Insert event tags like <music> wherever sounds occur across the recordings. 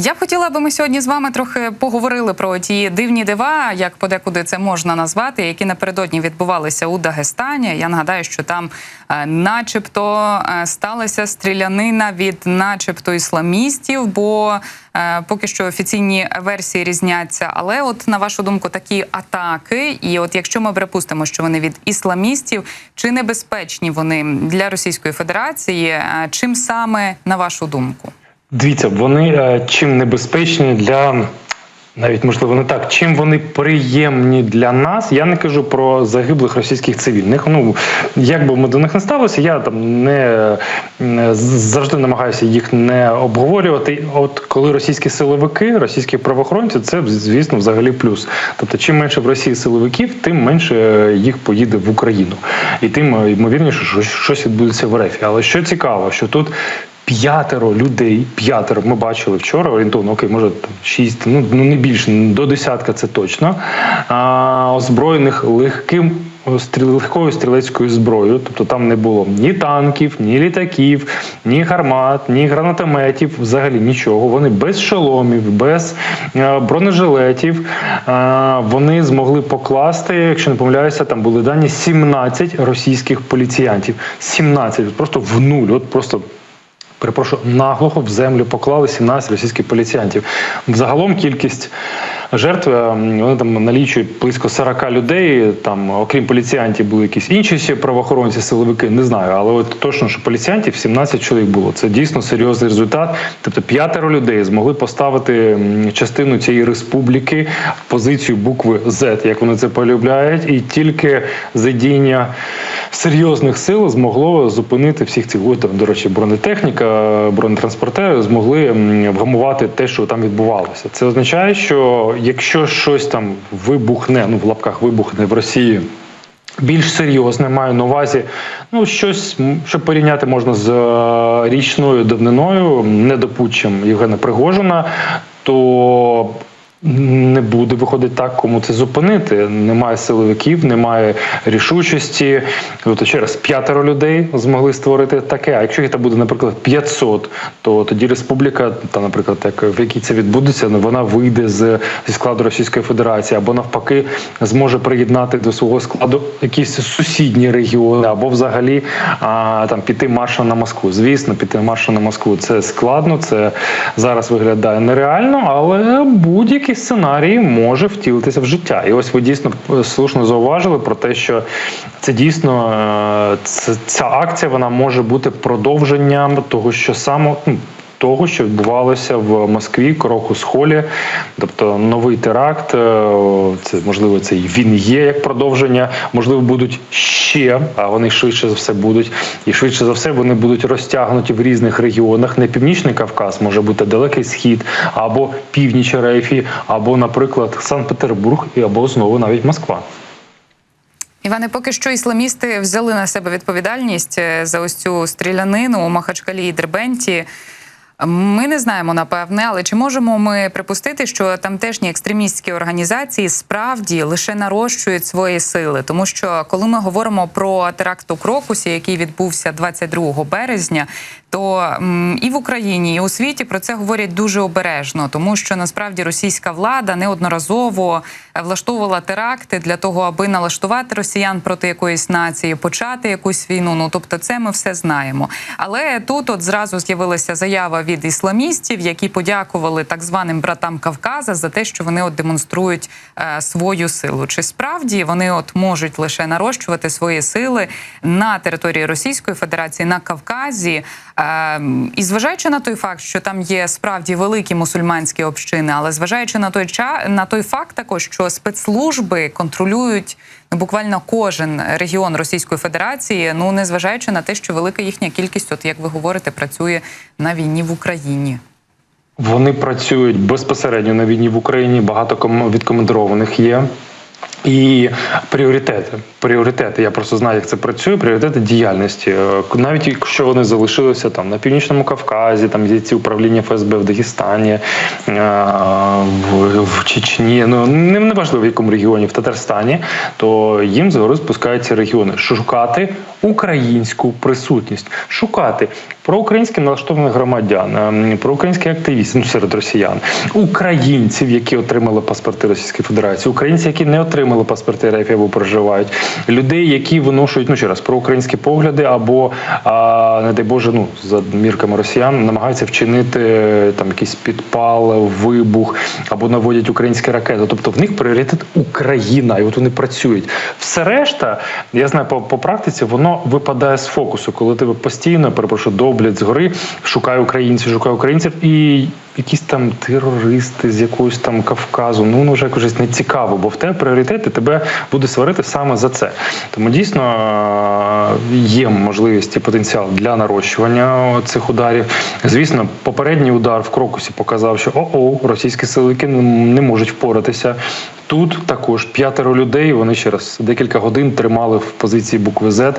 Я б хотіла, аби ми сьогодні з вами трохи поговорили про ті дивні дива, як подекуди це можна назвати, які напередодні відбувалися у Дагестані. Я нагадаю, що там, е, начебто, е, сталася стрілянина від, начебто, ісламістів, бо е, поки що офіційні версії різняться. Але, от на вашу думку, такі атаки, і от якщо ми припустимо, що вони від ісламістів, чи небезпечні вони для Російської Федерації? Чим саме на вашу думку? Дивіться, вони е, чим небезпечні для. Навіть можливо не так, чим вони приємні для нас. Я не кажу про загиблих російських цивільних. Ну як би ми до них не ставилися, я там не, не завжди намагаюся їх не обговорювати. От коли російські силовики, російські правоохоронці, це звісно взагалі плюс. Тобто, чим менше в Росії силовиків, тим менше їх поїде в Україну, і тим ймовірніше, що щось відбудеться в РФ. Але що цікаво, що тут. П'ятеро людей, п'ятеро ми бачили вчора. Орієнтовно, окей, може там шість, ну ну не більше до десятка, це точно. А, озброєних легким легкою стрілецькою зброєю. Тобто там не було ні танків, ні літаків, ні гармат, ні гранатометів, взагалі нічого. Вони без шоломів, без е, бронежилетів. Вони змогли покласти, якщо не помиляюся, там були дані 17 російських поліціянтів. 17, просто в нуль, от просто перепрошую, наглухо в землю поклали 17 російських поліціянтів. Загалом кількість жертв е, вони там налічують близько 40 людей. Там, окрім поліціянтів, були якісь інші ще правоохоронці, силовики, не знаю. Але от точно, що поліціянтів 17 чоловік було. Це дійсно серйозний результат. Тобто п'ятеро людей змогли поставити частину цієї республіки в позицію букви Z, як вони це полюбляють, і тільки задіння серйозних сил змогло зупинити всіх цих ой, там, до речі, бронетехніка, бронетранспортери змогли вгамувати те, що там відбувалося. Це означає, що якщо щось там вибухне, ну в лапках вибухне в Росії. Більш серйозне маю на увазі, ну щось, що порівняти можна з е, річною давниною, недопутчем Євгена Пригожина, то не буде виходить так, кому це зупинити. Немає силовиків, немає рішучості. Тобто ще раз п'ятеро людей змогли створити таке. А якщо їх там буде, наприклад, 500, то тоді республіка, та, наприклад, як в якій це відбудеться, ну, вона вийде з зі складу Російської Федерації, або навпаки зможе приєднати до свого складу якісь сусідні регіони, або взагалі а, там піти маршем на Москву. Звісно, піти маршем на Москву це складно, це зараз виглядає нереально, але будь-який сценарій може втілитися в життя. І ось ви дійсно слушно зауважили про те, що це дійсно е, ця акція вона може бути продовженням того, що саме. Того, що відбувалося в Москві, крок у схолі, тобто новий теракт, е, це можливо це він є як продовження. Можливо, будуть ще, а вони швидше за все будуть, і швидше за все вони будуть розтягнуті в різних регіонах. Не північний Кавказ може бути далекий схід, або північ Рейфі, або, наприклад, Санкт-Петербург, і або знову навіть Москва. Іване, поки що ісламісти взяли на себе відповідальність е, за ось цю стрілянину у Махачкалі і Дербенті. Ми не знаємо напевне, але чи можемо ми припустити, що тамтешні екстремістські організації справді лише нарощують свої сили? Тому що коли ми говоримо про теракт у Крокусі, який відбувся 22 березня, то і в Україні, і у світі про це говорять дуже обережно, тому що насправді російська влада неодноразово е, влаштовувала теракти для того, аби налаштувати росіян проти якоїсь нації, почати якусь війну. Ну тобто, це ми все знаємо. Але тут от зразу з'явилася заява від ісламістів, які подякували так званим братам Кавказа за те, що вони от демонструють е, свою силу. Чи справді вони от можуть лише нарощувати свої сили на території Російської Федерації на Кавказі? Е, і зважаючи на той факт, що там є справді великі мусульманські общини, але зважаючи на той ча на той факт, також що спецслужби контролюють ну, буквально кожен регіон Російської Федерації, ну не зважаючи на те, що велика їхня кількість, от як ви говорите, працює на війні в Україні. Вони працюють безпосередньо на війні в Україні. Багато ком- відкомендованих є. І пріоритети. пріоритети. Я просто знаю, як це працює. Пріоритети діяльності. Е, Навіть якщо вони залишилися там на північному Кавказі, там є ці управління ФСБ в Дагестані, е, в, в Чечні. Ну не важливо в якому регіоні, в Татарстані, то їм згори спускаються регіони шукати українську присутність, шукати проукраїнськи налаштованих громадян, ем, проукраїнських активістів ну, серед росіян, українців, які отримали паспорти Російської Федерації, українців, які не отримали паспорти РФ або проживають, людей, які виношують ну ще раз проукраїнські погляди, або а, не дай Боже, ну за мірками росіян намагаються вчинити е, там якийсь підпал, вибух або наводять українські ракети. Тобто в них пріоритет Україна, і от вони працюють. Все решта, я знаю по, по практиці, воно випадає з фокусу, коли тебе постійно перепрошую, доблять згори, шукає українців, шукає українців і. Якісь там терористи з якогось там Кавказу, ну воно вже якось не цікаво, бо в тебе пріоритети тебе буде сварити саме за це. Тому дійсно е, є можливість і потенціал для нарощування цих ударів. Звісно, попередній удар в Крокусі показав, що о-о, російські силики не можуть впоратися. Тут також п'ятеро людей. Вони ще раз декілька годин тримали в позиції букви Z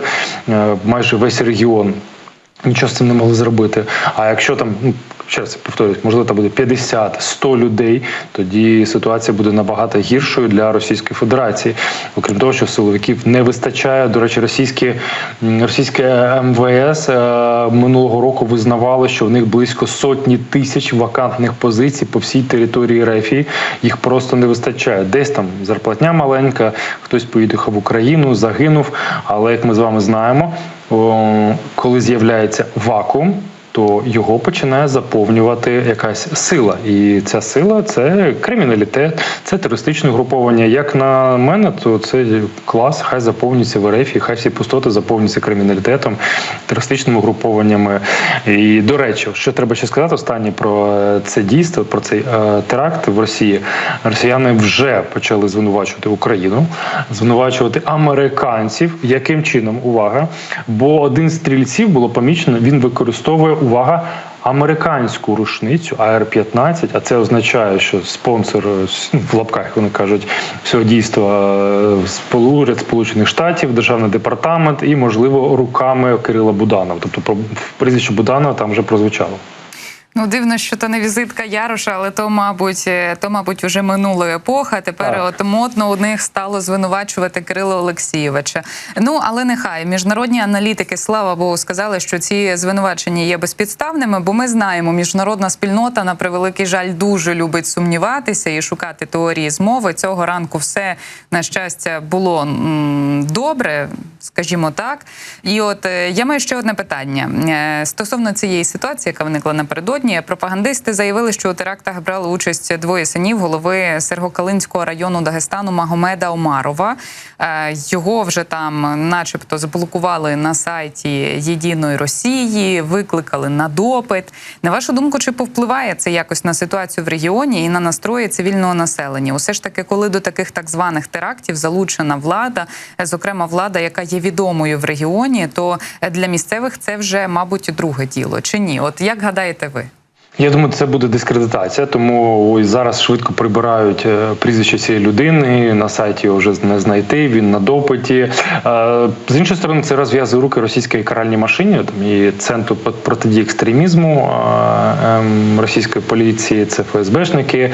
е, майже весь регіон. Нічого з цим не могли зробити. А якщо там, ну ще раз повторюсь, можливо, там буде 50-100 людей, тоді ситуація буде набагато гіршою для Російської Федерації. Окрім того, що силовиків не вистачає. До речі, російські російське МВС е, минулого року визнавало, що в них близько сотні тисяч вакантних позицій по всій території РФ. Їх просто не вистачає. Десь там зарплатня маленька, хтось поїхав в Україну, загинув. Але як ми з вами знаємо, коли з'являється вакуум, то його починає заповнювати якась сила, і ця сила це криміналітет, це терористичне груповання. Як на мене, то це клас, хай заповнюється в РФ, і хай всі пустоти заповнюються криміналітетом, терористичними групованнями. І до речі, що треба ще сказати останнє про це дійство, про цей е, теракт в Росії. Росіяни вже почали звинувачувати Україну, звинувачувати американців. Яким чином? Увага! Бо один з стрільців було помічено, він використовує увага. Американську рушницю АР-15, а це означає, що спонсор ну, в лапках вони кажуть всього дійства е, уряд Сполучених Штатів, державний департамент і, можливо, руками Кирила Буданова. Тобто про прізвище Буданова там вже прозвучало. Ну, дивно, що то не візитка Яроша, але то, мабуть, е, то, мабуть, уже минула епоха. Тепер Так. от модно у них стало звинувачувати Кирила Олексійовича. Ну але нехай міжнародні аналітики, слава Богу, сказали, що ці звинувачення є безпідставними, бо ми знаємо, міжнародна спільнота на превеликий жаль дуже любить сумніватися і шукати теорії змови. Цього ранку все на щастя було м, добре, скажімо так. І от е, я маю ще одне питання Е, стосовно цієї ситуації, яка виникла напередодні. Пропагандисти заявили, що у терактах брали участь двоє синів голови Сергокалинського району Дагестану Магомеда Омарова. Е, Його вже там, начебто, заблокували на сайті Єдиної Росії, викликали на допит. На вашу думку, чи повпливає це якось на ситуацію в регіоні і на настрої цивільного населення? Усе ж таки, коли до таких так званих терактів залучена влада, е, зокрема влада, яка є відомою в регіоні, то для місцевих це вже, мабуть, друге діло. Чи ні? От як гадаєте ви? Я думаю, це буде дискредитація, тому ось зараз швидко прибирають е, прізвище цієї людини. На сайті його вже не знайти. Він на допиті. Е, З іншої сторони, це розв'язує руки російської каральній машині. Там і центру протидії екстремізму е, ем, російської поліції, це ФСБшники.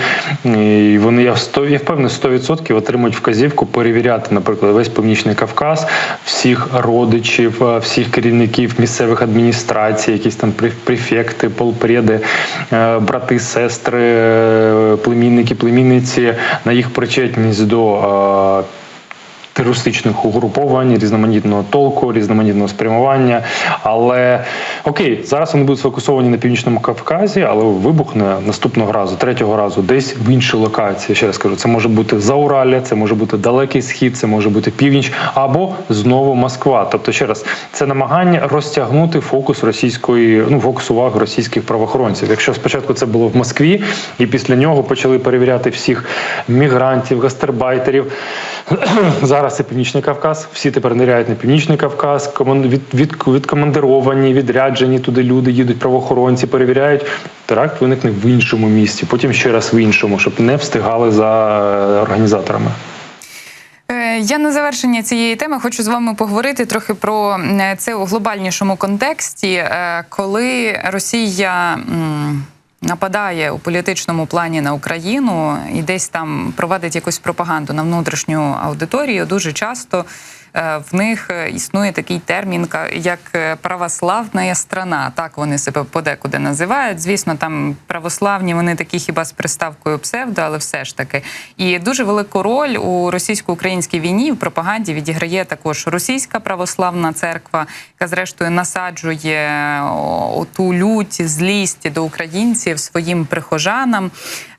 І вони я я впевнений, 100% отримують вказівку перевіряти, наприклад, весь північний Кавказ, всіх родичів, всіх керівників місцевих адміністрацій, якісь там преф- префекти, полпреди, брати, сестри, е, племінники, племінниці на їх причетність до. е, Терористичних угруповань, різноманітного толку, різноманітного спрямування. Але окей, зараз вони будуть сфокусовані на північному Кавказі, але вибухне наступного разу, третього разу, десь в іншій локації. Ще раз кажу, це може бути Зауралля, це може бути далекий схід, це може бути північ, або знову Москва. Тобто, ще раз, це намагання розтягнути фокус російської, ну фокус уваги російських правоохоронців. Якщо спочатку це було в Москві, і після нього почали перевіряти всіх мігрантів, гастербайтерів. <clears throat> Зараз це Північний Кавказ. Всі тепер ниряють на Північний Кавказ. від, від, відкомандировані, відряджені туди люди, їдуть правоохоронці, перевіряють. Теракт виникне в іншому місці, потім ще раз в іншому, щоб не встигали за е, організаторами. Е, Я на завершення цієї теми хочу з вами поговорити трохи про е, це у глобальнішому контексті, коли Росія. Нападає у політичному плані на Україну і десь там проводить якусь пропаганду на внутрішню аудиторію. Дуже часто е, в них е, існує такий термін, як е, православна страна. Так вони себе подекуди називають. Звісно, там православні вони такі хіба з приставкою псевдо, але все ж таки. І дуже велику роль у російсько-українській війні в пропаганді відіграє також російська православна церква, яка зрештою насаджує о, ту лють, злість до українців своїм прихожанам.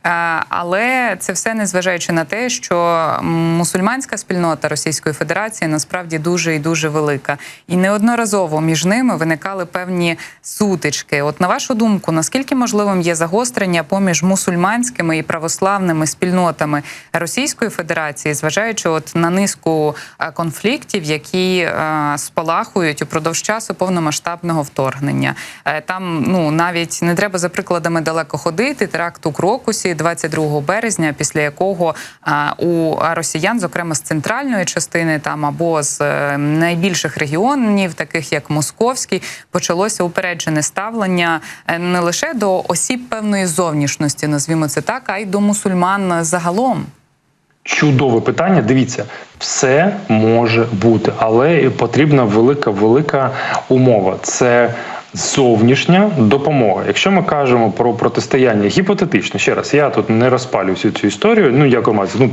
Е, Але це все незважаючи на те, що мусульманська спільнота Російської Федерації насправді дуже і дуже велика, і неодноразово між ними виникали певні сутички. От на вашу думку, наскільки можливим є загострення поміж мусульманськими і православними спільнотами Російської Федерації, зважаючи от на низку е, конфліктів, які е, спалахують упродовж часу повномасштабного вторгнення? Там ну навіть не треба за прикладами далеко ходити. Теракт у Крокусі 22 березня, після якого у росіян, зокрема з центральної частини, там або з е, найбільших регіонів, таких як Московський, почалося упереджене ставлення е, не лише до осіб певної зовнішності, назвімо це так, а й до мусульман загалом. Чудове питання. Дивіться, все може бути, але потрібна велика велика умова. Це зовнішня допомога. Якщо ми кажемо про протистояння гіпотетично, ще раз, я тут не розпалюю всю цю історію. Ну як ну.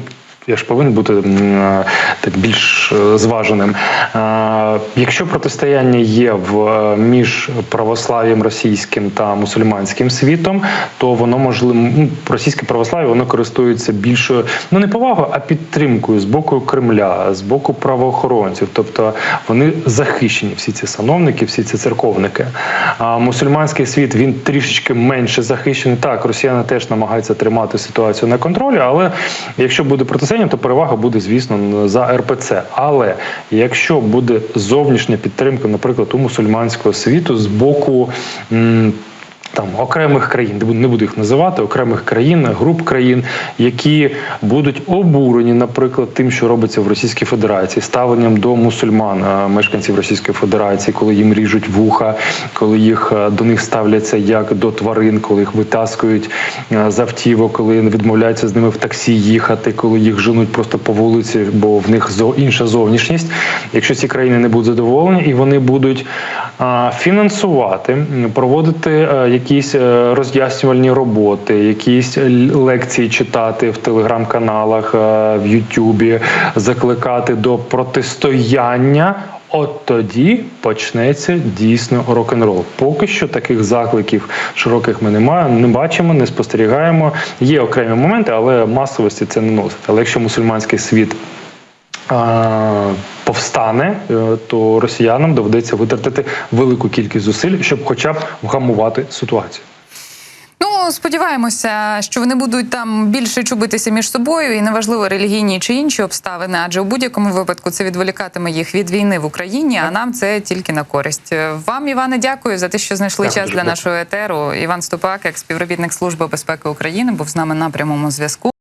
Я ж повинен бути е, так більш е, зваженим. Е, Якщо протистояння є в між православ'ям російським та мусульманським світом, то воно можливо російське православ'я воно користується більшою ну не повагою, а підтримкою з боку Кремля, з боку правоохоронців. Тобто вони захищені, всі ці сановники, всі ці церковники. А мусульманський світ він трішечки менше захищений. Так, росіяни теж намагаються тримати ситуацію на контролі, але якщо буде протистояння, то перевага буде, звісно, за РПЦ. Але якщо буде зовнішня підтримка, наприклад, у мусульманського світу з боку. Там окремих країн, не буду- їх називати, окремих країн, груп країн, які будуть обурені, наприклад, тим, що робиться в Російській Федерації, ставленням до мусульман, е, мешканців Російської Федерації, коли їм ріжуть вуха, коли їх е, до них ставляться як до тварин, коли їх витаскують е, з автівок, коли відмовляються з ними в таксі їхати, коли їх женуть просто по вулиці, бо в них інша зовнішність. Якщо ці країни не будуть задоволені і вони будуть фінансувати, проводити е, якісь е, роз'яснювальні роботи, якісь лекції читати в телеграм-каналах, е, в Ютубі, закликати до протистояння. От тоді почнеться дійсно рок-н-рол. Поки що таких закликів широких ми не маємо, не бачимо, не спостерігаємо. Є окремі моменти, але масовості це не носить. Але якщо мусульманський світ а, повстане, е, то росіянам доведеться витратити велику кількість зусиль, щоб хоча б вгамувати ситуацію. Ну, сподіваємося, що вони будуть там більше чубитися між собою, і неважливо релігійні чи інші обставини, адже у будь-якому випадку це відволікатиме їх від війни в Україні, а нам це тільки на користь. Вам, Іване, дякую за те, що знайшли Дякую час для нашого етеру. Іван Ступак, як співробітник Служби безпеки України, був з нами на прямому зв'язку.